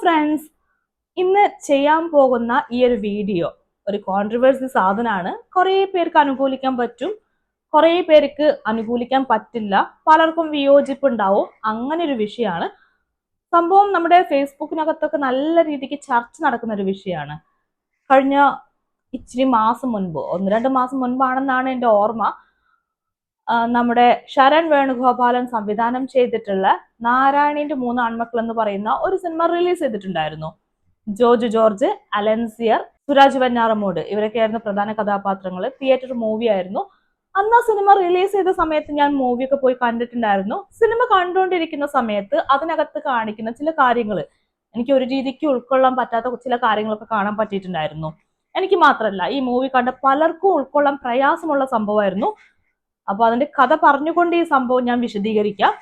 Friends ഇന്ന് ചെയ്യാൻ പോകുന്ന ഈ ഒരു വീഡിയോ ഒരു കോൺട്രവേഴ്സി സാധനമാണ് കുറേ പേർക്ക് അനുകൂലിക്കാൻ പറ്റും. കുറേ പേർക്ക് അനുകൂലിക്കാൻ പറ്റില്ല. പലർക്കും വിയോജിപ്പ് ഉണ്ടാവും അങ്ങനെ ഒരു വിഷയമാണ്. സംഭവം നമ്മുടെ ഫേസ്ബുക്കിനകത്തൊക്കെ നല്ല രീതിക്ക് ചർച്ച നടക്കുന്ന ഒരു വിഷയമാണ്. കഴിഞ്ഞ ഇച്ചിരി മാസം മുൻപ് ഒന്ന് രണ്ട് മാസം മുൻപാണെന്നാണ് എന്റെ ഓർമ്മ. നമ്മുടെ ശരൺ വേണുഗോപാലൻ സംവിധാനം ചെയ്തിട്ടുള്ള നാരായണിന്റെ മൂന്ന് ആൺമക്കൾ എന്ന് പറയുന്ന ഒരു സിനിമ റിലീസ് ചെയ്തിട്ടുണ്ടായിരുന്നു. ജോർജ് ജോർജ് അലൻസിയർ സുരാജ് വെഞ്ഞാറമൂട് ഇവരൊക്കെയായിരുന്നു പ്രധാന കഥാപാത്രങ്ങൾ തിയേറ്റർ മൂവി ആയിരുന്നു. അന്ന് ആ സിനിമ റിലീസ് ചെയ്ത സമയത്ത് ഞാൻ മൂവിയൊക്കെ പോയി കണ്ടിട്ടുണ്ടായിരുന്നു. സിനിമ കണ്ടുകൊണ്ടിരിക്കുന്ന സമയത്ത് അതിനകത്ത് കാണിക്കുന്ന ചില കാര്യങ്ങൾ എനിക്ക് ഒരു രീതിക്ക് ഉൾക്കൊള്ളാൻ പറ്റാത്ത ചില കാര്യങ്ങളൊക്കെ കാണാൻ പറ്റിയിട്ടുണ്ടായിരുന്നു. എനിക്ക് മാത്രമല്ല ഈ മൂവി കണ്ട പലർക്കും ഉൾക്കൊള്ളാൻ പ്രയാസമുള്ള സംഭവമായിരുന്നു. അപ്പൊ അതിന്റെ കഥ പറഞ്ഞുകൊണ്ട് ഈ സംഭവം ഞാൻ വിശദീകരിക്കാം.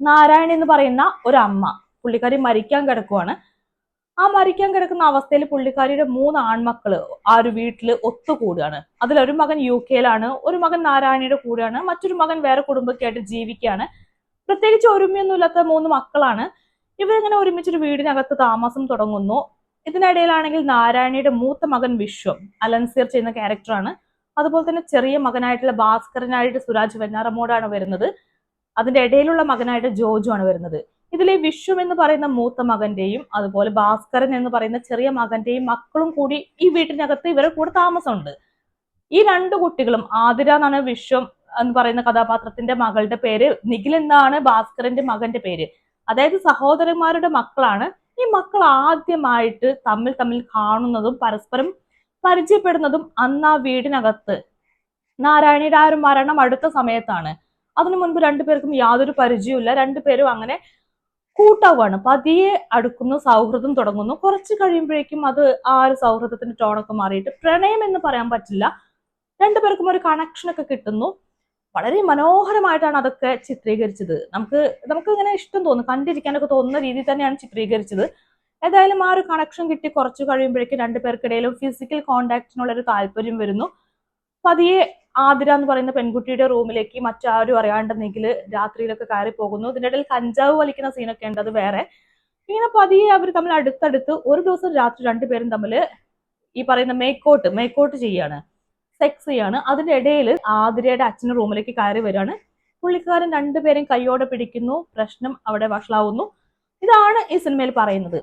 നാരായൺ എന്ന് പറയുന്ന ഒരു അമ്മ പുള്ളിക്കാരി മരിക്കാൻ കിടക്കുവാണ്. ആ മരിക്കാൻ കിടക്കുന്ന അവസ്ഥയിൽ പുള്ളിക്കാരിയുടെ മൂന്ന് ആൺമക്കൾ ആ ഒരു വീട്ടിൽ ഒത്തുകൂടുകയാണ്. ഒരു മകൻ യു കെയിലാണ് ഒരു മകൻ നാരായണിയുടെ കൂടെയാണ് മറ്റൊരു മകൻ വേറെ കുടുംബക്കായിട്ട് ജീവിക്കുകയാണ്. പ്രത്യേകിച്ച് ഒരുമയൊന്നുമില്ലാത്ത മൂന്ന് മക്കളാണ്. ഇവരിങ്ങനെ ഒരുമിച്ചൊരു വീടിനകത്ത് താമസം തുടങ്ങുന്നു. ഇതിനിടയിലാണെങ്കിൽ നാരായണിയുടെ മൂത്ത മകൻ വിശ്വം അലൻസിയർ ചെയ്യുന്ന ക്യാരക്ടറാണ് അതുപോലെ തന്നെ ചെറിയ മകനായിട്ടുള്ള ഭാസ്കരനായിട്ട് സുരാജ് വെഞ്ഞാറമോടാണ് വരുന്നത്. അതിന്റെ ഇടയിലുള്ള മകനായിട്ട് ജോജു ആണ് വരുന്നത്. ഇതിലെ വിശ്വം എന്ന് പറയുന്ന മൂത്ത മകന്റെയും അതുപോലെ ഭാസ്കരൻ എന്ന് പറയുന്ന ചെറിയ മകന്റെയും മക്കളും കൂടി ഈ വീട്ടിനകത്ത് ഇവരുടെ കൂടെ താമസമുണ്ട്. ഈ രണ്ട് കുട്ടികളും ആതിര എന്നാണ് വിശ്വം എന്ന് പറയുന്ന കഥാപാത്രത്തിന്റെ മകളുടെ പേര്. നിഖിൽ എന്നാണ് ഭാസ്കരന്റെ മകന്റെ പേര്. അതായത് സഹോദരന്മാരുടെ മക്കളാണ്. ഈ മക്കൾ ആദ്യമായിട്ട് തമ്മിൽ തമ്മിൽ കാണുന്നതും പരസ്പരം പരിചയപ്പെടുന്നതും അന്ന് ആ വീടിനകത്ത്. നാരായണിയുടെ ആ ഒരു മരണം അടുത്ത സമയത്താണ്. അതിനു മുൻപ് രണ്ടുപേർക്കും യാതൊരു പരിചയവുമില്ല. രണ്ടുപേരും അങ്ങനെ കൂട്ടാവുകയാണ് പതിയെ അടുക്കുന്നു സൗഹൃദം തുടങ്ങുന്നു. കുറച്ച് കഴിയുമ്പോഴേക്കും അത് ആ ഒരു സൗഹൃദത്തിന്റെ ടോണൊക്കെ മാറിയിട്ട് പ്രണയം എന്ന് പറയാൻ പറ്റില്ല. രണ്ടുപേർക്കും ഒരു കണക്ഷൻ ഒക്കെ കിട്ടുന്നു. വളരെ മനോഹരമായിട്ടാണ് അതൊക്കെ ചിത്രീകരിച്ചത്. നമുക്ക് നമുക്ക് ഇങ്ങനെ ഇഷ്ടം തോന്നും. കണ്ടിരിക്കാനൊക്കെ തോന്നുന്ന രീതിയിൽ തന്നെയാണ് ചിത്രീകരിച്ചത്. ഏതായാലും ആ ഒരു കണക്ഷൻ കിട്ടി കുറച്ച് കഴിയുമ്പോഴേക്കും രണ്ടുപേർക്കിടയിലും ഫിസിക്കൽ കോണ്ടാക്റ്റിനുള്ള ഒരു താല്പര്യം വരുന്നു. പതിയെ ആതിര എന്ന് പറയുന്ന പെൺകുട്ടിയുടെ റൂമിലേക്ക് മറ്റാരും അറിയാണ്ടെന്നെങ്കിൽ രാത്രിയിലൊക്കെ കയറി പോകുന്നു. ഇതിന്റെ ഇടയിൽ കഞ്ചാവ് വലിക്കുന്ന സീനൊക്കെ ഉണ്ട് അത് വേറെ. ഇങ്ങനെ പതിയെ അവർ തമ്മിൽ അടുത്തടുത്ത് ഒരു ദിവസം രാത്രി രണ്ടുപേരും തമ്മിൽ ഈ പറയുന്ന മേക്കോട്ട് മേക്കോട്ട് ചെയ്യാണ് സെക്സ് ചെയ്യാണ്. അതിന്റെ ഇടയിൽ ആതിരയുടെ അച്ഛന്റെ റൂമിലേക്ക് കയറി വരികയാണ്. പുള്ളിക്കാരൻ രണ്ടുപേരും കൈയോടെ പിടിക്കുന്നു പ്രശ്നം അവിടെ വഷളാവുന്നു. ഇതാണ് ഈ സിനിമയിൽ പറയുന്നത്.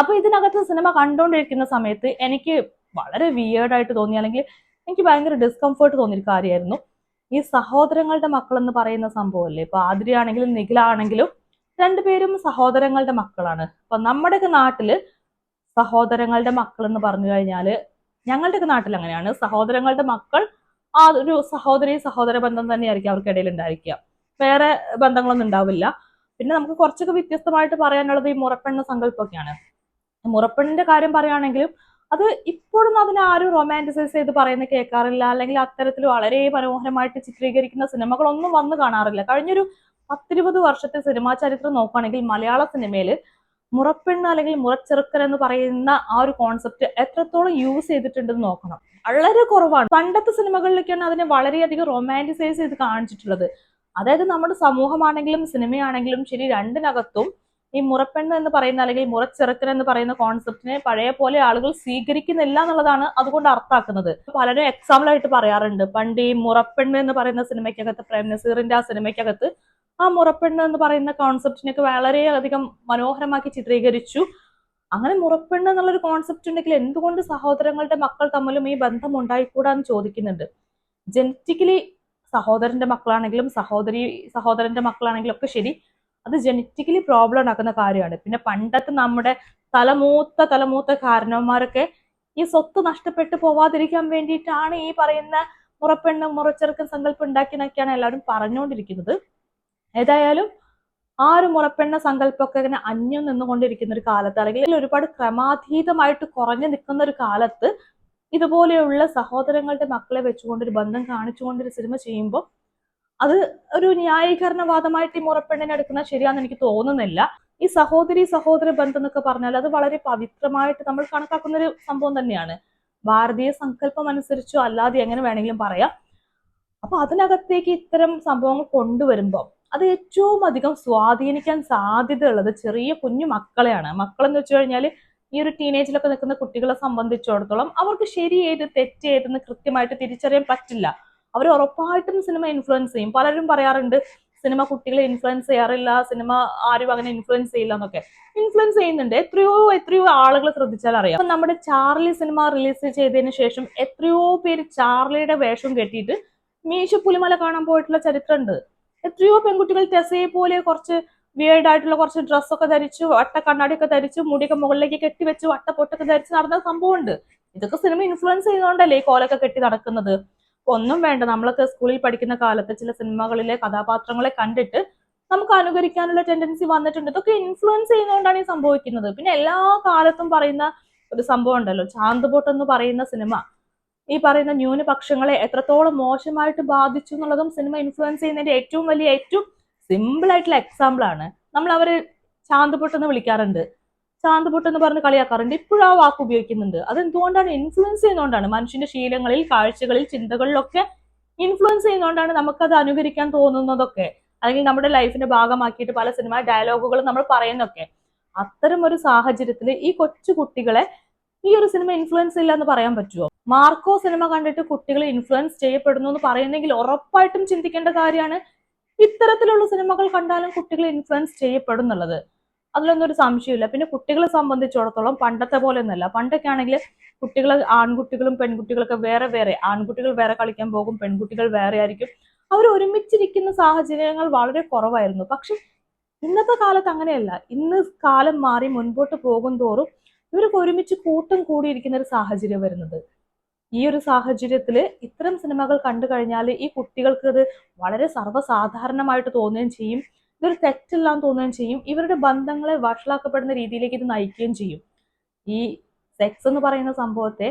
അപ്പൊ ഇതിനകത്ത് സിനിമ കണ്ടുകൊണ്ടിരിക്കുന്ന സമയത്ത് എനിക്ക് വളരെ വിയേർഡായിട്ട് തോന്നി. അല്ലെങ്കിൽ എനിക്ക് ഭയങ്കര ഡിസ്കംഫേർട്ട് തോന്നിയൊരു കാര്യമായിരുന്നു. ഈ സഹോദരങ്ങളുടെ മക്കൾ എന്ന് പറയുന്ന സംഭവമല്ലേ? ഇപ്പൊ ആതിരയാണെങ്കിലും നിഖിലാണെങ്കിലും രണ്ടുപേരും സഹോദരങ്ങളുടെ മക്കളാണ്. അപ്പൊ നമ്മുടെയൊക്കെ നാട്ടിൽ സഹോദരങ്ങളുടെ മക്കൾ എന്ന് പറഞ്ഞു കഴിഞ്ഞാൽ ഞങ്ങളുടെയൊക്കെ നാട്ടിൽ അങ്ങനെയാണ്. സഹോദരങ്ങളുടെ മക്കൾ ആ ഒരു സഹോദരി സഹോദര ബന്ധം തന്നെയായിരിക്കും അവർക്കിടയിൽ ഉണ്ടായിരിക്കുക. വേറെ ബന്ധങ്ങളൊന്നും ഉണ്ടാവില്ല. പിന്നെ നമുക്ക് കുറച്ചൊക്കെ വ്യത്യസ്തമായിട്ട് പറയാനുള്ളത് ഈ മുറപ്പെണ്ണ സങ്കല്പമൊക്കെയാണ്. മുറപ്പെണ്ണിന്റെ കാര്യം പറയുകയാണെങ്കിലും അത് ഇപ്പോഴും അതിനെ ആരും റൊമാന്റിസൈസ് ചെയ്ത് പറയുന്ന കേൾക്കാറില്ല. അല്ലെങ്കിൽ അത്തരത്തിൽ വളരെ മനോഹരമായിട്ട് ചിത്രീകരിക്കുന്ന സിനിമകളൊന്നും വന്നു കാണാറില്ല. കഴിഞ്ഞൊരു പത്തിരുപത് വർഷത്തെ സിനിമാ ചരിത്രം നോക്കുകയാണെങ്കിൽ മലയാള സിനിമയിൽ മുറപ്പെണ്ണ് അല്ലെങ്കിൽ മുറച്ചെറുക്കൻ എന്ന് പറയുന്ന ആ ഒരു കോൺസെപ്റ്റ് എത്രത്തോളം യൂസ് ചെയ്തിട്ടുണ്ടെന്ന് നോക്കണം. വളരെ കുറവാണ്. പണ്ടത്തെ സിനിമകളിലൊക്കെയാണ് അതിനെ വളരെയധികം റൊമാന്റിസൈസ് ചെയ്ത് കാണിച്ചിട്ടുള്ളത്. അതായത് നമ്മുടെ സമൂഹമാണെങ്കിലും സിനിമയാണെങ്കിലും ശരി രണ്ടിനകത്തും ഈ മുറപ്പെണ്ണ് എന്ന് പറയുന്ന അല്ലെങ്കിൽ മുറച്ചെറുക്കൻ എന്ന് പറയുന്ന കോൺസെപ്റ്റിനെ പഴയ പോലെ ആളുകൾ സ്വീകരിക്കുന്നില്ല എന്നുള്ളതാണ് അതുകൊണ്ട് അർത്ഥാക്കുന്നത് പലരും എക്സാമ്പിൾ ആയിട്ട് പറയാറുണ്ട്. പണ്ട് ഈ മുറപ്പെണ്ണ് എന്ന് പറയുന്ന സിനിമയ്ക്കകത്ത് പ്രേം നസീറിന്റെ ആ സിനിമയ്ക്കകത്ത് ആ മുറപ്പെണ്ണ് എന്ന് പറയുന്ന കോൺസെപ്റ്റിനൊക്കെ വളരെയധികം മനോഹരമാക്കി ചിത്രീകരിച്ചു. അങ്ങനെ മുറപ്പെണ്ണ് എന്നുള്ളൊരു കോൺസെപ്റ്റ് ഉണ്ടെങ്കിൽ എന്തുകൊണ്ട് സഹോദരങ്ങളുടെ മക്കൾ തമ്മിലും ഈ ബന്ധം ഉണ്ടായിക്കൂടാ എന്ന് ചോദിക്കുന്നുണ്ട്. ജനറ്റിക്കലി സഹോദരന്റെ മക്കളാണെങ്കിലും സഹോദരി സഹോദരന്റെ മക്കളാണെങ്കിലും ഒക്കെ ശരി അത് ജനറ്റിക്കലി പ്രോബ്ലം ഉണ്ടാക്കുന്ന കാര്യമാണ്. പിന്നെ പണ്ടത്തെ നമ്മുടെ തലമൂത്ത തലമൂത്ത കാരണവന്മാരൊക്കെ ഈ സ്വത്ത് നഷ്ടപ്പെട്ടു പോവാതിരിക്കാൻ വേണ്ടിയിട്ടാണ് ഈ പറയുന്ന മുറപ്പെണ്ണ് മുറച്ചെറുക്കൻ സങ്കല്പം ഉണ്ടാക്കിയെന്നൊക്കെയാണ് എല്ലാവരും പറഞ്ഞുകൊണ്ടിരിക്കുന്നത്. ഏതായാലും ആ ഒരു മുറപ്പെണ്ണ സങ്കല്പമൊക്കെ ഇങ്ങനെ അന്യം നിന്നുകൊണ്ടിരിക്കുന്ന ഒരു കാലത്ത് അല്ലെങ്കിൽ ഒരുപാട് ക്രമാതീതമായിട്ട് കുറഞ്ഞു നിൽക്കുന്ന ഒരു കാലത്ത് ഇതുപോലെയുള്ള സഹോദരങ്ങളുടെ മക്കളെ വെച്ചുകൊണ്ട് ഒരു ബന്ധം കാണിച്ചുകൊണ്ട് ഒരു സിനിമ ചെയ്യുമ്പോൾ അത് ഒരു ന്യായീകരണവാദമായിട്ട് ഈ മുറപ്പെണ്ണിനെ എടുക്കുന്നത് ശരിയാണെന്ന് എനിക്ക് തോന്നുന്നില്ല. ഈ സഹോദരി സഹോദര ബന്ധം എന്നൊക്കെ പറഞ്ഞാൽ അത് വളരെ പവിത്രമായിട്ട് നമ്മൾ കണക്കാക്കുന്ന ഒരു സംഭവം തന്നെയാണ്. ഭാരതീയ സങ്കല്പം അനുസരിച്ചോ അല്ലാതെ എങ്ങനെ വേണമെങ്കിലും പറയാം. അപ്പൊ അതിനകത്തേക്ക് ഇത്തരം സംഭവങ്ങൾ കൊണ്ടുവരുമ്പോൾ അത് ഏറ്റവും അധികം സ്വാധീനിക്കാൻ സാധ്യതയുള്ളത് ചെറിയ കുഞ്ഞു മക്കളെയാണ്. മക്കളെന്ന് വെച്ച് കഴിഞ്ഞാൽ ഈ ഒരു ടീനേജിലൊക്കെ നിൽക്കുന്ന കുട്ടികളെ സംബന്ധിച്ചിടത്തോളം അവർക്ക് ശരി ഏത് തെറ്റ് ഏതെന്ന് കൃത്യമായിട്ട് തിരിച്ചറിയാൻ പറ്റില്ല. അവർ ഉറപ്പായിട്ടും സിനിമ ഇൻഫ്ലുവൻസ് ചെയ്യും. പലരും പറയാറുണ്ട് സിനിമ കുട്ടികളെ ഇൻഫ്ലുവൻസ് ചെയ്യാറില്ല സിനിമ ആരും അങ്ങനെ ഇൻഫ്ലുവൻസ് ചെയ്യില്ല എന്നൊക്കെ. ഇൻഫ്ലുവൻസ് ചെയ്യുന്നുണ്ട്. എത്രയോ എത്രയോ ആളുകൾ ശ്രദ്ധിച്ചാൽ അറിയാം. അപ്പൊ നമ്മുടെ ചാർലി സിനിമ റിലീസ് ചെയ്തതിന് ശേഷം എത്രയോ പേര് ചാർലിയുടെ വേഷം കെട്ടിയിട്ട് മീശ പുലിമല കാണാൻ പോയിട്ടുള്ള ചരിത്രമുണ്ട്. എത്രയോ പെൺകുട്ടികൾ ടെസയെ പോലെ കുറച്ച് വിയേഡ് ആയിട്ടുള്ള കുറച്ച് ഡ്രസ്സൊക്കെ ധരിച്ചു വട്ട കണ്ണാടിയൊക്കെ ധരിച്ചു മുടിയൊക്കെ മുകളിലേക്ക് കെട്ടിവെച്ച് വട്ട പൊട്ടൊക്കെ ധരിച്ച് നടന്ന സംഭവമുണ്ട്. ഇതൊക്കെ സിനിമ ഇൻഫ്ലുവൻസ് ചെയ്യുന്നതുകൊണ്ടല്ലേ ഈ കോലൊക്കെ കെട്ടി നടക്കുന്നത്? ഒന്നും വേണ്ട. നമ്മളൊക്കെ സ്കൂളിൽ പഠിക്കുന്ന കാലത്ത് ചില സിനിമകളിലെ കഥാപാത്രങ്ങളെ കണ്ടിട്ട് നമുക്ക് അനുകരിക്കാനുള്ള ടെൻഡൻസി വന്നിട്ടുണ്ട്. ഇതൊക്കെ ഇൻഫ്ലുവൻസ് ചെയ്യുന്നതുകൊണ്ടാണ് ഈ സംഭവിക്കുന്നത്. പിന്നെ എല്ലാ കാലത്തും പറയുന്ന ഒരു സംഭവം ഉണ്ടല്ലോ. ചാന്തുപൊട്ട് എന്ന് പറയുന്ന സിനിമ. ഈ പറയുന്ന ന്യൂനപക്ഷങ്ങളെ എത്രത്തോളം മോശമായിട്ട് ബാധിച്ചു എന്നുള്ളതും സിനിമ ഇൻഫ്ലുവൻസ് ചെയ്യുന്നതിന്റെ ഏറ്റവും വലിയ ഏറ്റവും സിമ്പിൾ ആയിട്ടുള്ള എക്സാമ്പിൾ ആണ്. നമ്മൾ അവർ ചാന്തുപൊട്ട് എന്ന് വിളിക്കാറുണ്ട് ചാന്തുപൊട്ട് എന്ന് പറഞ്ഞ് കളിയാക്കാറുണ്ട് ഇപ്പോഴും ആ വാക്ക് ഉപയോഗിക്കുന്നുണ്ട്. അത് എന്തുകൊണ്ടാണ് ഇൻഫ്ലുവൻസ് ചെയ്യുന്നതുകൊണ്ടാണ് മനുഷ്യന്റെ ശീലങ്ങളിൽ കാഴ്ചകളിൽ ചിന്തകളിലൊക്കെ ഇൻഫ്ലുവൻസ് ചെയ്യുന്നതുകൊണ്ടാണ് നമുക്കത് അനുകരിക്കാൻ തോന്നുന്നതൊക്കെ. അല്ലെങ്കിൽ നമ്മുടെ ലൈഫിന്റെ ഭാഗമാക്കിയിട്ട് പല സിനിമ ഡയലോഗുകൾ നമ്മൾ പറയുന്നൊക്കെ അത്തരം ഒരു സാഹചര്യത്തിൽ ഈ കൊച്ചു കുട്ടികളെ ഈ ഒരു സിനിമ ഇൻഫ്ലുവൻസ് ഇല്ല എന്ന് പറയാൻ പറ്റുമോ മാർക്കോ സിനിമ കണ്ടിട്ട് കുട്ടികൾ ഇൻഫ്ലുവൻസ് ചെയ്യപ്പെടുന്നു എന്ന് പറയുന്നെങ്കിൽ ഉറപ്പായിട്ടും ചിന്തിക്കേണ്ട കാര്യമാണ് ഇത്തരത്തിലുള്ള സിനിമകൾ കണ്ടാലും കുട്ടികൾ ഇൻഫ്ലുവൻസ് ചെയ്യപ്പെടും എന്നുള്ളത് അതിലൊന്നും ഒരു സംശയമില്ല പിന്നെ കുട്ടികളെ സംബന്ധിച്ചിടത്തോളം പണ്ടത്തെ പോലെ ഒന്നുമല്ല പണ്ടൊക്കെ ആണെങ്കിൽ കുട്ടികൾ ആൺകുട്ടികളും പെൺകുട്ടികളൊക്കെ വേറെ വേറെ ആൺകുട്ടികൾ വേറെ കളിക്കാൻ പോകും പെൺകുട്ടികൾ വേറെ ആയിരിക്കും. അവർ ഒരുമിച്ചിരിക്കുന്ന സാഹചര്യങ്ങൾ വളരെ കുറവായിരുന്നു. പക്ഷെ ഇന്നത്തെ കാലത്ത് അങ്ങനെയല്ല. ഇന്ന് കാലം മാറി മുൻപോട്ട് പോകും തോറും ഇവർക്ക് ഒരുമിച്ച് കൂട്ടം കൂടിയിരിക്കുന്ന ഒരു സാഹചര്യം വരുന്നത്. ഈ ഒരു സാഹചര്യത്തിൽ ഇത്തരം സിനിമകൾ കണ്ടു കഴിഞ്ഞാൽ ഈ കുട്ടികൾക്ക് അത് വളരെ സർവസാധാരണമായിട്ട് തോന്നുകയും ചെയ്യും. ഇതൊരു തെറ്റില്ലാന്ന് തോന്നുകയും ചെയ്യും. ഇവരുടെ ബന്ധങ്ങളെ വഷളാക്കപ്പെടുന്ന രീതിയിലേക്ക് ഇത് നയിക്കുകയും ചെയ്യും. ഈ സെക്സ് എന്ന് പറയുന്ന സംഭവത്തെ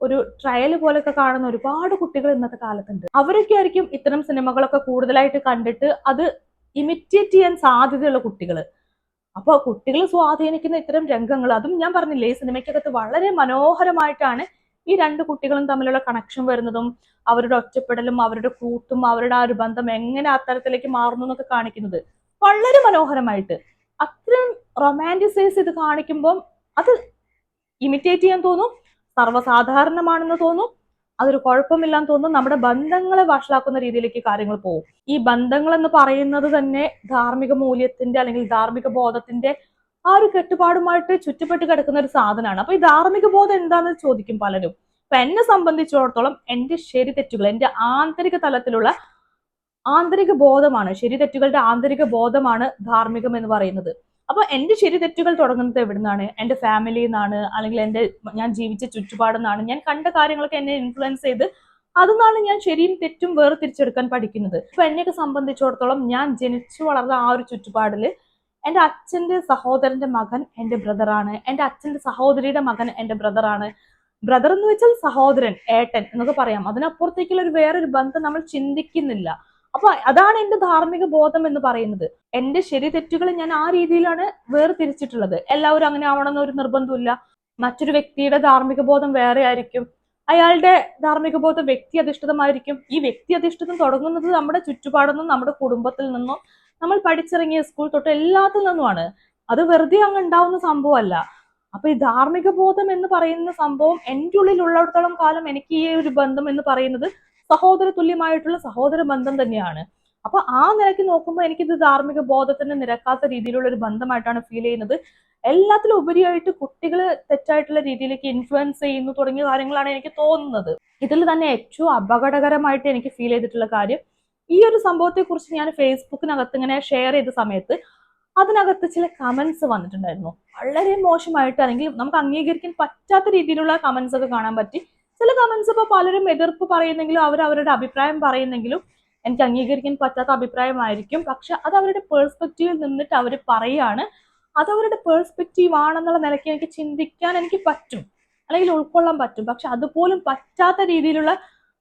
ഒരു ട്രയൽ പോലൊക്കെ കാണുന്ന ഒരുപാട് കുട്ടികൾ ഇന്നത്തെ കാലത്തുണ്ട്. അവരൊക്കെ ആയിരിക്കും ഇത്തരം സിനിമകളൊക്കെ കൂടുതലായിട്ട് കണ്ടിട്ട് അത് ഇമിറ്റേറ്റ് ചെയ്യാൻ സാധ്യതയുള്ള കുട്ടികൾ അപ്പൊ കുട്ടികൾ സ്വാധീനിക്കുന്ന ഇത്തരം രംഗങ്ങൾ അതും ഞാൻ പറഞ്ഞില്ലേ ഈ സിനിമയ്ക്കകത്ത് വളരെ മനോഹരമായിട്ടാണ് ഈ രണ്ട് കുട്ടികളും തമ്മിലുള്ള കണക്ഷൻ വരുന്നതും അവരുടെ ഒറ്റപ്പെടലും അവരുടെ കൂട്ടും അവരുടെ ആ ഒരു ബന്ധം എങ്ങനെ അത്തരത്തിലേക്ക് മാറുന്നു എന്നൊക്കെ കാണിക്കുന്നത്. വളരെ മനോഹരമായിട്ട്. അത്രയും റൊമാന്റിസൈസ് ഇത് കാണിക്കുമ്പം അത് ഇമിറ്റേറ്റ് ചെയ്യാൻ തോന്നും സർവസാധാരണമാണെന്ന് തോന്നും അതൊരു കുഴപ്പമില്ലാന്ന് തോന്നും നമ്മുടെ ബന്ധങ്ങളെ വഷളാക്കുന്ന രീതിയിലേക്ക് കാര്യങ്ങൾ പോകും. ഈ ബന്ധങ്ങൾ എന്ന് പറയുന്നത് തന്നെ ധാർമ്മിക മൂല്യത്തിന്റെ അല്ലെങ്കിൽ ധാർമ്മിക ബോധത്തിന്റെ ആ ഒരു കെട്ടുപാടുമായിട്ട് ചുറ്റപ്പെട്ട് കിടക്കുന്ന ഒരു സാധനമാണ്. അപ്പൊ ഈ ധാർമ്മിക ബോധം എന്താണെന്ന് ചോദിക്കും പലരും. അപ്പൊ എന്നെ സംബന്ധിച്ചിടത്തോളം എന്റെ ശരി തെറ്റുകൾ എന്റെ ആന്തരിക തലത്തിലുള്ള ആന്തരിക ബോധമാണ്. ശരി തെറ്റുകളുടെ ആന്തരിക ബോധമാണ് ധാർമ്മികം എന്ന് പറയുന്നത്. അപ്പൊ എന്റെ ശരി തെറ്റുകൾ തുടങ്ങുന്നത് എവിടുന്നാണ്? എന്റെ ഫാമിലിയിൽ നിന്നാണ് അല്ലെങ്കിൽ എന്റെ ഞാൻ ജീവിച്ച ചുറ്റുപാടിൽ നിന്നാണ്. ഞാൻ കണ്ട കാര്യങ്ങളൊക്കെ എന്നെ ഇൻഫ്ലുവൻസ് ചെയ്ത് അതെന്നാണ് ഞാൻ ശരിയും തെറ്റും വേർതിരിച്ചെടുക്കാൻ പഠിക്കുന്നത്. അപ്പൊ എന്നെയൊക്കെ സംബന്ധിച്ചിടത്തോളം ഞാൻ ജനിച്ചു വളർന്ന ആ ഒരു ചുറ്റുപാടിൽ എന്റെ അച്ഛന്റെ സഹോദരന്റെ മകൻ എന്റെ ബ്രദറാണ്. എന്റെ അച്ഛന്റെ സഹോദരിയുടെ മകൻ എന്റെ ബ്രദറാണ്. ബ്രദർ എന്ന് വെച്ചാൽ സഹോദരൻ ഏട്ടൻ എന്നൊക്കെ പറയാം. അതിനപ്പുറത്തേക്കുള്ള ഒരു വേറൊരു ബന്ധം നമ്മൾ ചിന്തിക്കുന്നില്ല. അപ്പൊ അതാണ് എന്റെ ധാർമ്മിക ബോധം എന്ന് പറയുന്നത്. എന്റെ ശരി തെറ്റുകൾ ഞാൻ ആ രീതിയിലാണ് വേർതിരിച്ചിട്ടുള്ളത്. എല്ലാവരും അങ്ങനെ ആവണമെന്ന് ഒരു നിർബന്ധമില്ല മറ്റൊരു വ്യക്തിയുടെ ധാർമ്മിക ബോധം വേറെ ആയിരിക്കും. അയാളുടെ ധാർമ്മിക ബോധം വ്യക്തി അധിഷ്ഠിതമായിരിക്കും. ഈ വ്യക്തി അധിഷ്ഠിതം തുടങ്ങുന്നത് നമ്മുടെ ചുറ്റുപാടിൽ നിന്നും നമ്മുടെ കുടുംബത്തിൽ നിന്നും നമ്മൾ പഠിച്ചിറങ്ങിയ സ്കൂൾ തൊട്ട് എല്ലാത്തിൽ നിന്നുമാണ്. അത് വെറുതെ അങ്ങ് ഉണ്ടാവുന്ന സംഭവമല്ല. അപ്പൊ ഈ ധാർമ്മിക ബോധം എന്ന് പറയുന്ന സംഭവം എന്റെ ഉള്ളിൽ ഉള്ളിടത്തോളം കാലം എനിക്ക് ഈ ഒരു ബന്ധം എന്ന് പറയുന്നത് സഹോദര തുല്യമായിട്ടുള്ള സഹോദര ബന്ധം തന്നെയാണ്. അപ്പൊ ആ നിലയ്ക്ക് നോക്കുമ്പോൾ എനിക്കിത് ധാർമ്മിക ബോധത്തിന് നിരക്കാത്ത രീതിയിലുള്ള ഒരു ബന്ധമായിട്ടാണ് ഫീൽ ചെയ്യുന്നത്. എല്ലാത്തിലും ഉപരിയായിട്ട് കുട്ടികൾ തെറ്റായിട്ടുള്ള രീതിയിലേക്ക് ഇൻഫ്ലുവൻസ് ചെയ്യുന്നു തുടങ്ങിയ കാര്യങ്ങളാണ് എനിക്ക് തോന്നുന്നത്. ഇതിൽ തന്നെ ഏറ്റവും അപകടകരമായിട്ട് എനിക്ക് ഫീൽ ചെയ്തിട്ടുള്ള കാര്യം ഈ ഒരു സംഭവത്തെ കുറിച്ച് ഞാൻ ഫേസ്ബുക്കിനകത്ത് ഇങ്ങനെ ഷെയർ ചെയ്ത സമയത്ത് അതിനകത്ത് ചില കമന്റ്സ് വന്നിട്ടുണ്ടായിരുന്നു. വളരെ മോശമായിട്ട് അല്ലെങ്കിൽ നമുക്ക് അംഗീകരിക്കാൻ പറ്റാത്ത രീതിയിലുള്ള കമന്റ്സ് ഒക്കെ കാണാൻ പറ്റി. ചില കമന്റ്സ് ഇപ്പോൾ പലരും എതിർപ്പ് പറയുന്നെങ്കിലും അവർ അവരുടെ അഭിപ്രായം പറയുന്നെങ്കിലും എനിക്ക് അംഗീകരിക്കാൻ പറ്റാത്ത അഭിപ്രായമായിരിക്കും. പക്ഷെ അത് അവരുടെ പേഴ്സ്പെക്റ്റീവിൽ നിന്നിട്ട് അവർ പറയാണ്. അത് അവരുടെ പേഴ്സ്പെക്റ്റീവ് ആണെന്നുള്ള നിലയ്ക്ക് എനിക്ക് ചിന്തിക്കാൻ എനിക്ക് പറ്റും. അല്ലെങ്കിൽ ഉൾക്കൊള്ളാൻ പറ്റും. പക്ഷെ അതുപോലും പറ്റാത്ത രീതിയിലുള്ള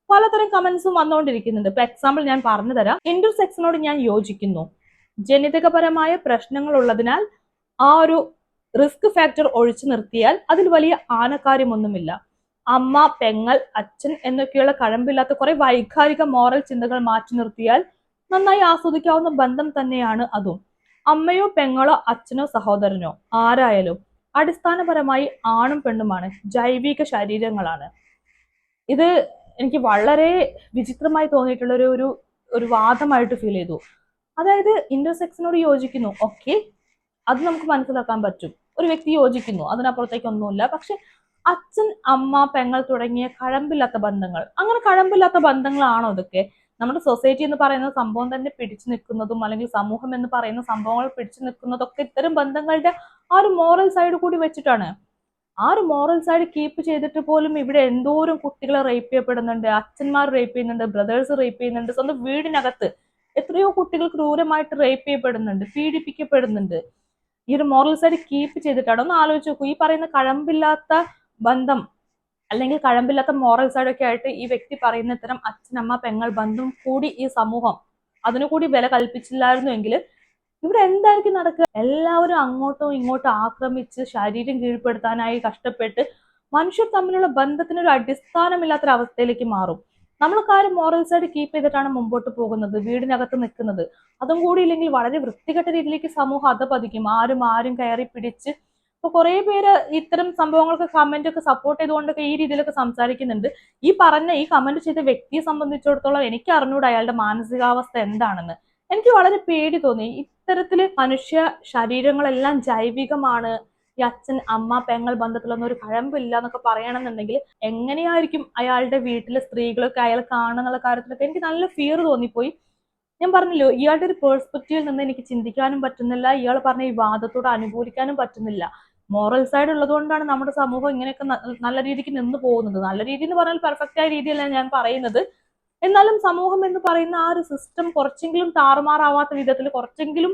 പലതരം കമന്റ്സും വന്നുകൊണ്ടിരിക്കുന്നുണ്ട്. ഇപ്പൊ എക്സാമ്പിൾ ഞാൻ പറഞ്ഞു തരാം ഇന്റർസെക്സിനോട് ഞാൻ യോജിക്കുന്നു. ജനിതകപരമായ പ്രശ്നങ്ങൾ ഉള്ളതിനാൽ ആ ഒരു റിസ്ക് ഫാക്ടർ ഒഴിച്ചു നിർത്തിയാൽ അതിൽ വലിയ ആനക്കാര്യമൊന്നുമില്ല. അമ്മ പെങ്ങൾ അച്ഛൻ എന്നൊക്കെയുള്ള കഴമ്പില്ലാത്ത കുറെ വൈകാരിക മോറൽ ചിന്തകൾ മാറ്റി നിർത്തിയാൽ നന്നായി ആസ്വദിക്കാവുന്ന ബന്ധം തന്നെയാണ് അതും. അമ്മയോ പെങ്ങളോ അച്ഛനോ സഹോദരനോ ആരായാലും അടിസ്ഥാനപരമായി ആണും പെണ്ണുമാണ് ജൈവിക ശരീരങ്ങളാണ്. ഇത് എനിക്ക് വളരെ വിചിത്രമായി തോന്നിയിട്ടുള്ള ഒരു ഒരു വാദമായിട്ട് ഫീൽ ചെയ്തു. അതായത് ഇന്റർസെക്സിനോട് യോജിക്കുന്നു. ഓക്കെ അത് നമുക്ക് മനസ്സിലാക്കാൻ പറ്റും. ഒരു വ്യക്തി യോജിക്കുന്നു. അതിനപ്പുറത്തേക്ക് ഒന്നുമില്ല. പക്ഷെ അച്ഛൻ അമ്മ പെങ്ങൾ തുടങ്ങിയ കഴമ്പില്ലാത്ത ബന്ധങ്ങൾ. അങ്ങനെ കഴമ്പില്ലാത്ത ബന്ധങ്ങളാണോ അതൊക്കെ നമ്മുടെ സൊസൈറ്റി എന്ന് പറയുന്ന സംഭവം തന്നെ പിടിച്ചു നിൽക്കുന്നതും അല്ലെങ്കിൽ സമൂഹം എന്ന് പറയുന്ന സംഭവങ്ങൾ പിടിച്ചു നിൽക്കുന്നതൊക്കെ ഇത്തരം ബന്ധങ്ങളുടെ ആ ഒരു മോറൽ സൈഡ് കൂടി വെച്ചിട്ടാണ്. ആ ഒരു മോറൽ സൈഡ് കീപ്പ് ചെയ്തിട്ട് പോലും ഇവിടെ എന്തോരം കുട്ടികളെ റേപ്പ് ചെയ്യപ്പെടുന്നുണ്ട് അച്ഛന്മാർ റേപ്പ് ചെയ്യുന്നുണ്ട് ബ്രദേഴ്സ് റേപ്പ് ചെയ്യുന്നുണ്ട് സ്വന്തം വീടിനകത്ത് എത്രയോ കുട്ടികൾ ക്രൂരമായിട്ട് റേപ്പ് ചെയ്യപ്പെടുന്നുണ്ട് പീഡിപ്പിക്കപ്പെടുന്നുണ്ട്. ഈ ഒരു മോറൽ സൈഡ് കീപ്പ് ചെയ്തിട്ടാണ്. ഒന്ന് ആലോചിച്ച് നോക്കൂ. ഈ പറയുന്ന കഴമ്പില്ലാത്ത ബന്ധം അല്ലെങ്കിൽ കഴമ്പില്ലാത്ത മോറൽ സൈഡ് ഒക്കെ ആയിട്ട് ഈ വ്യക്തി പറയുന്ന ഇത്തരം അച്ഛനമ്മ പെങ്ങൾ ബന്ധം കൂടി ഈ സമൂഹം അതിനു കൂടി വില കൽപ്പിച്ചില്ലായിരുന്നു എങ്കിൽ ഇവിടെ എന്തായിരിക്കും നടക്കുക? എല്ലാവരും അങ്ങോട്ടും ഇങ്ങോട്ടും ആക്രമിച്ച് ശരീരം കീഴ്പ്പെടുത്താനായി കഷ്ടപ്പെട്ട് മനുഷ്യർ തമ്മിലുള്ള ബന്ധത്തിന് ഒരു അടിസ്ഥാനമില്ലാത്തൊരു അവസ്ഥയിലേക്ക് മാറും. നമ്മൾക്കാരും മോറൽ സൈഡ് കീപ്പ് ചെയ്തിട്ടാണ് മുമ്പോട്ട് പോകുന്നത് വീടിനകത്ത് നിൽക്കുന്നത്. അതും കൂടി ഇല്ലെങ്കിൽ വളരെ വൃത്തികെട്ട രീതിയിലേക്ക് സമൂഹം അധപതിക്കും. ആരും ആരും കയറി പിടിച്ച് ഇപ്പൊ കുറെ പേര് ഇത്തരം സംഭവങ്ങൾക്ക് കമന്റ് ഒക്കെ സപ്പോർട്ട് ചെയ്തുകൊണ്ടൊക്കെ ഈ രീതിയിലൊക്കെ സംസാരിക്കുന്നുണ്ട്. ഈ പറഞ്ഞ ഈ കമന്റ് ചെയ്ത വ്യക്തിയെ സംബന്ധിച്ചിടത്തോളം എനിക്ക് അറിഞ്ഞൂടെ അയാളുടെ മാനസികാവസ്ഥ എന്താണെന്ന്. എനിക്ക് വളരെ പേടി തോന്നി. ഇത്തരത്തിൽ മനുഷ്യ ശരീരങ്ങളെല്ലാം ജൈവികമാണ്. ഈ അച്ഛൻ അമ്മ പെങ്ങൾ ബന്ധത്തിലൊന്നും ഒരു കഴമ്പില്ല എന്നൊക്കെ പറയണമെന്നുണ്ടെങ്കിൽ എങ്ങനെയായിരിക്കും അയാളുടെ വീട്ടിലെ സ്ത്രീകളൊക്കെ അയാൾ കാണുന്നുള്ള കാര്യത്തിലൊക്കെ എനിക്ക് നല്ല ഫിയർ തോന്നിപ്പോയി. ഞാൻ പറഞ്ഞല്ലോ ഇയാളുടെ ഒരു പേഴ്സ്പെക്റ്റീവിൽ നിന്ന് എനിക്ക് ചിന്തിക്കാനും പറ്റുന്നില്ല. ഇയാൾ പറഞ്ഞ ഈ വാദത്തോട് അനുകൂലിക്കാനും പറ്റുന്നില്ല. മോറൽ സൈഡ് ഉള്ളത് കൊണ്ടാണ് നമ്മുടെ സമൂഹം ഇങ്ങനെയൊക്കെ നല്ല രീതിക്ക് നിന്ന് പോകുന്നത്. നല്ല രീതി എന്ന് പറഞ്ഞാൽ പെർഫെക്റ്റ് ആയ രീതിയല്ല ഞാൻ പറയുന്നത്. എന്നാലും സമൂഹം എന്ന് പറയുന്ന ആ ഒരു സിസ്റ്റം കുറച്ചെങ്കിലും താറുമാറാവാത്ത വിധത്തിൽ കുറച്ചെങ്കിലും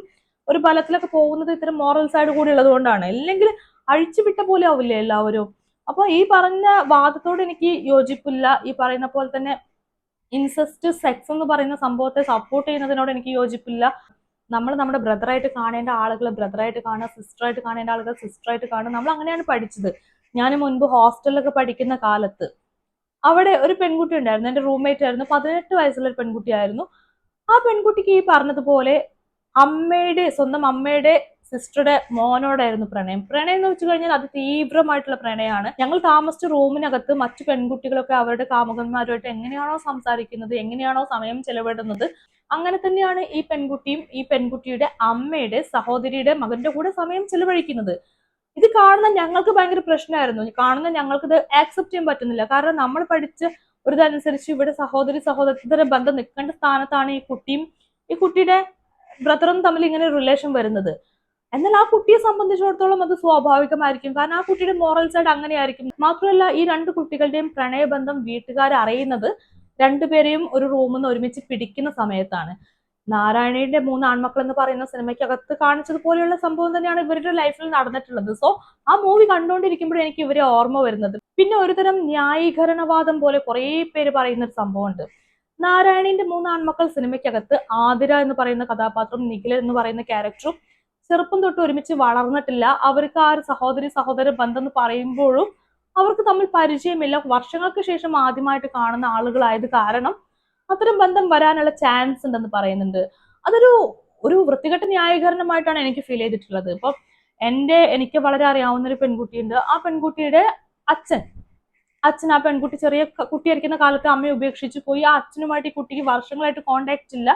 ഒരു ഫലത്തിലൊക്കെ പോകുന്നത് ഇത്തരം മോറൽ സൈഡ് കൂടി ഉള്ളത് കൊണ്ടാണ് അല്ലെങ്കിൽ അഴിച്ചുവിട്ട പോലെ ആവില്ലേ എല്ലാവരും? അപ്പൊ ഈ പറഞ്ഞ വാദത്തോട് എനിക്ക് യോജിപ്പില്ല. ഈ പറയുന്ന പോലെ തന്നെ ഇൻസെസ്റ്റ് സെക്സ് എന്ന് പറയുന്ന സംഭവത്തെ സപ്പോർട്ട് ചെയ്യുന്നതിനോട് എനിക്ക് യോജിപ്പില്ല. നമ്മൾ നമ്മുടെ ബ്രദറായിട്ട് കാണേണ്ട ആളുകൾ ബ്രദറായിട്ട് കാണുക സിസ്റ്ററായിട്ട് കാണേണ്ട ആളുകൾ സിസ്റ്ററായിട്ട് കാണുക നമ്മൾ അങ്ങനെയാണ് പഠിച്ചത്. ഞാൻ മുൻപ് ഹോസ്റ്റലിലൊക്കെ പഠിക്കുന്ന കാലത്ത് അവിടെ ഒരു പെൺകുട്ടി ഉണ്ടായിരുന്നു. എന്റെ റൂംമേറ്റ് ആയിരുന്നു. പതിനെട്ട് വയസ്സുള്ള ഒരു പെൺകുട്ടിയായിരുന്നു. ആ പെൺകുട്ടിക്ക് ഈ പറഞ്ഞതുപോലെ അമ്മയുടെ സ്വന്തം അമ്മയുടെ സിസ്റ്ററുടെ മോനോടായിരുന്നു പ്രണയം. പ്രണയം എന്ന് വെച്ച് കഴിഞ്ഞാൽ അത് തീവ്രമായിട്ടുള്ള പ്രണയമാണ്. ഞങ്ങൾ താമസിച്ച റൂമിനകത്ത് മറ്റു പെൺകുട്ടികളൊക്കെ അവരുടെ കാമുകന്മാരുമായിട്ട് എങ്ങനെയാണോ സംസാരിക്കുന്നത് എങ്ങനെയാണോ സമയം ചെലവിടുന്നത് അങ്ങനെ തന്നെയാണ് ഈ പെൺകുട്ടിയും ഈ പെൺകുട്ടിയുടെ അമ്മയുടെ സഹോദരിയുടെ മകന്റെ കൂടെ സമയം ചെലവഴിക്കുന്നത്. ഇത് കാണുന്ന ഞങ്ങൾക്ക് ഭയങ്കര പ്രശ്നമായിരുന്നു. കാണുന്ന ഞങ്ങൾക്ക് ഇത് ആക്സെപ്റ്റ് ചെയ്യാൻ പറ്റുന്നില്ല. കാരണം നമ്മൾ പഠിച്ച ഒരു ഇതനുസരിച്ച് ഇവിടെ സഹോദരി സഹോദരത്തിന്റെ ബന്ധം നിൽക്കേണ്ട സ്ഥാനത്താണ് ഈ കുട്ടിയും ഈ കുട്ടിയുടെ ബ്രദറും തമ്മിൽ ഇങ്ങനെ റിലേഷൻ വരുന്നത്. എന്നാൽ ആ കുട്ടിയെ സംബന്ധിച്ചിടത്തോളം അത് സ്വാഭാവികമായിരിക്കും. കാരണം ആ കുട്ടിയുടെ മോറൽ സൈഡ് അങ്ങനെയായിരിക്കും. മാത്രമല്ല ഈ രണ്ട് കുട്ടികളുടെയും പ്രണയബന്ധം വീട്ടുകാർ അറിയുന്നത് രണ്ടുപേരെയും ഒരു റൂമിൽ നിന്ന് ഒരുമിച്ച് പിടിക്കുന്ന സമയത്താണ്. നാരായണയുടെ മൂന്ന് ആൺമക്കൾ എന്ന് പറയുന്ന സിനിമയ്ക്കകത്ത് കാണിച്ചതുപോലെയുള്ള സംഭവം തന്നെയാണ് ഇവരുടെ ലൈഫിൽ നടന്നിട്ടുള്ളത്. സോ ആ മൂവി കണ്ടുകൊണ്ടിരിക്കുമ്പോഴും എനിക്ക് ഇവരെ ഓർമ്മ വരുന്നത്. പിന്നെ ഒരുതരം ന്യായീകരണവാദം പോലെ കുറേ പേര് പറയുന്ന ഒരു സംഭവമുണ്ട്. നാരായണീന്റെ മൂന്ന് ആൺമക്കൾ സിനിമയ്ക്കകത്ത് ആതിര എന്ന് പറയുന്ന കഥാപാത്രം നിഖില എന്ന് പറയുന്ന ക്യാരക്ടറും ചെറുപ്പം തൊട്ട് ഒരുമിച്ച് വളർന്നിട്ടില്ല. അവർക്ക് ആ ഒരു സഹോദരി സഹോദര ബന്ധം എന്ന് പറയുമ്പോഴും അവർക്ക് തമ്മിൽ പരിചയമില്ല. വർഷങ്ങൾക്ക് ശേഷം ആദ്യമായിട്ട് കാണുന്ന ആളുകളായത് കാരണം അത്തരം ബന്ധം വരാനുള്ള ചാൻസ് ഉണ്ടെന്ന് പറയുന്നുണ്ട്. അതൊരു ഒരു വൃത്തികെട്ട ന്യായീകരണമായിട്ടാണ് എനിക്ക് ഫീൽ ചെയ്തിട്ടുള്ളത്. ഇപ്പൊ എന്റെ എനിക്ക് വളരെ അറിയാവുന്ന ഒരു പെൺകുട്ടിയുണ്ട്. ആ പെൺകുട്ടിയുടെ അച്ഛൻ അച്ഛൻ ആ പെൺകുട്ടി ചെറിയ കുട്ടിയായിരിക്കുന്ന കാലത്ത് അമ്മയെ ഉപേക്ഷിച്ച് പോയി. ആ അച്ഛനുമായിട്ട് ഈ കുട്ടിക്ക് വർഷങ്ങളായിട്ട് കോണ്ടാക്ട് ഇല്ല.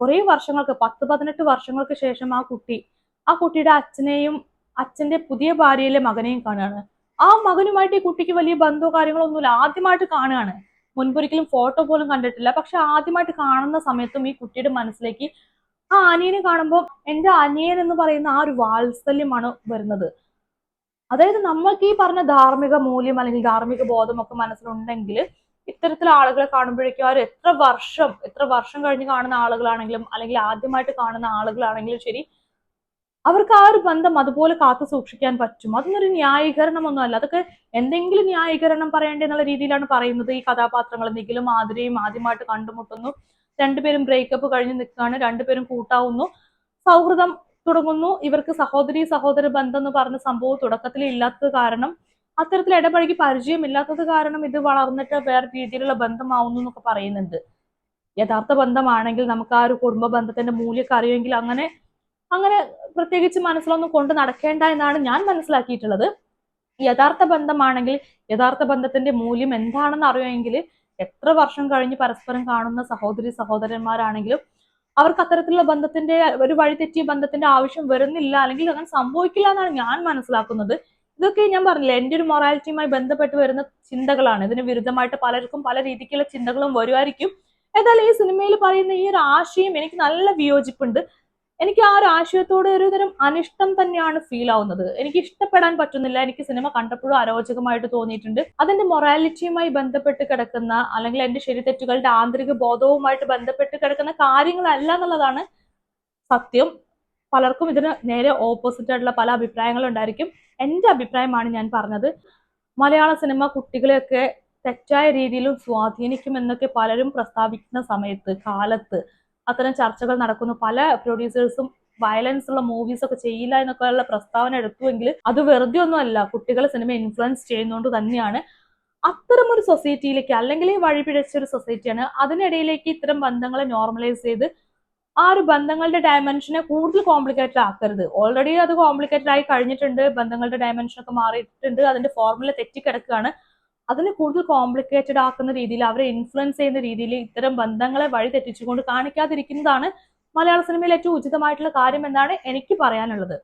കുറേ വർഷങ്ങൾക്ക് പത്ത് പതിനെട്ട് വർഷങ്ങൾക്ക് ശേഷം ആ കുട്ടി ആ കുട്ടിയുടെ അച്ഛനെയും അച്ഛന്റെ പുതിയ ഭാര്യയിലെ മകനെയും കാണുകയാണ്. ആ മകനുമായിട്ട് ഈ കുട്ടിക്ക് വലിയ ബന്ധമോ കാര്യങ്ങളോ ഒന്നുമില്ല. ആദ്യമായിട്ട് കാണുകയാണ്. മുൻപൊരിക്കലും ഫോട്ടോ പോലും കണ്ടിട്ടില്ല. പക്ഷെ ആദ്യമായിട്ട് കാണുന്ന സമയത്തും ഈ കുട്ടിയുടെ മനസ്സിലേക്ക് ആ അനിയനെ കാണുമ്പോൾ എന്റെ അനിയൻ എന്ന് പറയുന്ന ആ ഒരു വാത്സല്യമാണ് വരുന്നത്. അതായത് നമ്മൾക്ക് ഈ പറഞ്ഞ ധാർമ്മിക മൂല്യം അല്ലെങ്കിൽ ധാർമ്മിക ബോധമൊക്കെ മനസ്സിലുണ്ടെങ്കിൽ ഇത്തരത്തിൽ ആളുകളെ കാണുമ്പോഴേക്കും അവർ എത്ര വർഷം എത്ര വർഷം കഴിഞ്ഞ് കാണുന്ന ആളുകളാണെങ്കിലും അല്ലെങ്കിൽ ആദ്യമായിട്ട് കാണുന്ന ആളുകളാണെങ്കിലും ശരി അവർക്ക് ആ ഒരു ബന്ധം അതുപോലെ കാത്തു സൂക്ഷിക്കാൻ പറ്റും. അതൊന്നൊരു ന്യായീകരണമൊന്നും അല്ല അതൊക്കെ എന്തെങ്കിലും ന്യായീകരണം പറയേണ്ട എന്നുള്ള രീതിയിലാണ് പറയുന്നത്. ഈ കഥാപാത്രങ്ങൾ നിഖിലും ആതിരയും ആദ്യമായിട്ട് കണ്ടുമുട്ടുന്നു. രണ്ടുപേരും ബ്രേക്കപ്പ് കഴിഞ്ഞ് നിൽക്കുകയാണ്. രണ്ടുപേരും കൂട്ടാവുന്നു. സൗഹൃദം തുടങ്ങുന്നു. ഇവർക്ക് സഹോദരി സഹോദര ബന്ധം എന്ന് പറഞ്ഞ സംഭവം തുടക്കത്തിൽ ഇല്ലാത്തത് കാരണം അത്തരത്തിൽ ഇടപഴകി പരിചയമില്ലാത്തത് കാരണം ഇത് വളർന്നിട്ട് വേറെ രീതിയിലുള്ള ബന്ധമാവുന്നു എന്നൊക്കെ പറയുന്നുണ്ട്. യഥാർത്ഥ ബന്ധമാണെങ്കിൽ നമുക്ക് ആ ഒരു കുടുംബ ബന്ധത്തിന്റെ മൂല്യമൊക്കെ അറിയുമെങ്കിൽ അങ്ങനെ അങ്ങനെ പ്രത്യേകിച്ച് മനസ്സിലൊന്നും കൊണ്ട് നടക്കേണ്ട എന്നാണ് ഞാൻ മനസ്സിലാക്കിയിട്ടുള്ളത്. യഥാർത്ഥ ബന്ധമാണെങ്കിൽ യഥാർത്ഥ ബന്ധത്തിന്റെ മൂല്യം എന്താണെന്ന് അറിയുമെങ്കിൽ എത്ര വർഷം കഴിഞ്ഞ് പരസ്പരം കാണുന്ന സഹോദരി സഹോദരന്മാരാണെങ്കിലും അവർക്ക് അത്തരത്തിലുള്ള ബന്ധത്തിന്റെ ഒരു വഴിതെറ്റിയ ബന്ധത്തിന്റെ ആവശ്യം വരുന്നില്ല അല്ലെങ്കിൽ അങ്ങനെ സംഭവിക്കില്ല എന്നാണ് ഞാൻ മനസ്സിലാക്കുന്നത്. ഇതൊക്കെ ഞാൻ പറഞ്ഞില്ല എന്റെ ഒരു മൊറാലിറ്റിയുമായി ബന്ധപ്പെട്ട് വരുന്ന ചിന്തകളാണ്. ഇതിന് വിരുദ്ധമായിട്ട് പലർക്കും പല രീതിക്കുള്ള ചിന്തകളും വരുമായിരിക്കും. ഏതായാലും ഈ സിനിമയിൽ പറയുന്ന ഈ ഒരു ആശയം എനിക്ക് നല്ല വിയോജിപ്പുണ്ട്. എനിക്ക് ആ ഒരു ആശയത്തോട് ഒരുതരം അനിഷ്ടം തന്നെയാണ് ഫീൽ ആവുന്നത്. എനിക്ക് ഇഷ്ടപ്പെടാൻ പറ്റുന്നില്ല. എനിക്ക് സിനിമ കണ്ടപ്പോഴും അരോചകമായിട്ട് തോന്നിയിട്ടുണ്ട്. അതിന്റെ മൊറാലിറ്റിയുമായി ബന്ധപ്പെട്ട് കിടക്കുന്ന അല്ലെങ്കിൽ എന്റെ ശരിതെറ്റുകളുടെ ആന്തരിക ബോധവുമായിട്ട് ബന്ധപ്പെട്ട് കിടക്കുന്ന കാര്യങ്ങളല്ല എന്നുള്ളതാണ് സത്യം. പലർക്കും ഇതിന് നേരെ ഓപ്പോസിറ്റ് ആയിട്ടുള്ള പല അഭിപ്രായങ്ങളും ഉണ്ടായിരിക്കും. എന്റെ അഭിപ്രായമാണ് ഞാൻ പറഞ്ഞത്. മലയാള സിനിമ കുട്ടികളെയൊക്കെ തെറ്റായ രീതിയിലും സ്വാധീനിക്കുമെന്നൊക്കെ പലരും പ്രസ്താവിക്കുന്ന സമയത്ത് കാലത്ത് അത്തരം ചർച്ചകൾ നടക്കുന്നു. പല പ്രൊഡ്യൂസേഴ്സും വയലൻസ് ഉള്ള മൂവീസ് ഒക്കെ ചെയ്യില്ല എന്നൊക്കെയുള്ള പ്രസ്താവന എടുത്തുവെങ്കിൽ അത് വെറുതെ ഒന്നുമല്ല കുട്ടികളെ സിനിമ ഇൻഫ്ലുവൻസ് ചെയ്യുന്നതുകൊണ്ട് തന്നെയാണ്. അത്തരം ഒരു സൊസൈറ്റിയിലേക്ക് അല്ലെങ്കിൽ വഴി പിഴച്ച ഒരു സൊസൈറ്റിയാണ് അതിനിടയിലേക്ക് ഇത്തരം ബന്ധങ്ങളെ നോർമലൈസ് ചെയ്ത് ആ ഒരു ബന്ധങ്ങളുടെ ഡയമെൻഷനെ കൂടുതൽ കോംപ്ലിക്കേറ്റഡ് ആക്കരുത്. ഓൾറെഡി അത് കോംപ്ലിക്കേറ്റഡ് ആയി കഴിഞ്ഞിട്ടുണ്ട്. ബന്ധങ്ങളുടെ ഡയമെൻഷൻ ഒക്കെ മാറിയിട്ടുണ്ട്. അതിന്റെ ഫോർമുല തെറ്റിക്കിടക്കുകയാണ്. അതിനെ കൂടുതൽ കോംപ്ലിക്കേറ്റഡ് ആക്കുന്ന രീതിയിൽ അവരെ ഇൻഫ്ലുവൻസ് ചെയ്യുന്ന രീതിയിൽ ഇത്തരം ബന്ധങ്ങളെ വഴി തെറ്റിച്ചുകൊണ്ട് കാണിക്കാതിരിക്കുന്നതാണ് മലയാള സിനിമയിൽ ഏറ്റവും ഉചിതമായിട്ടുള്ള കാര്യം എന്നാണ് എനിക്ക് പറയാനുള്ളത്.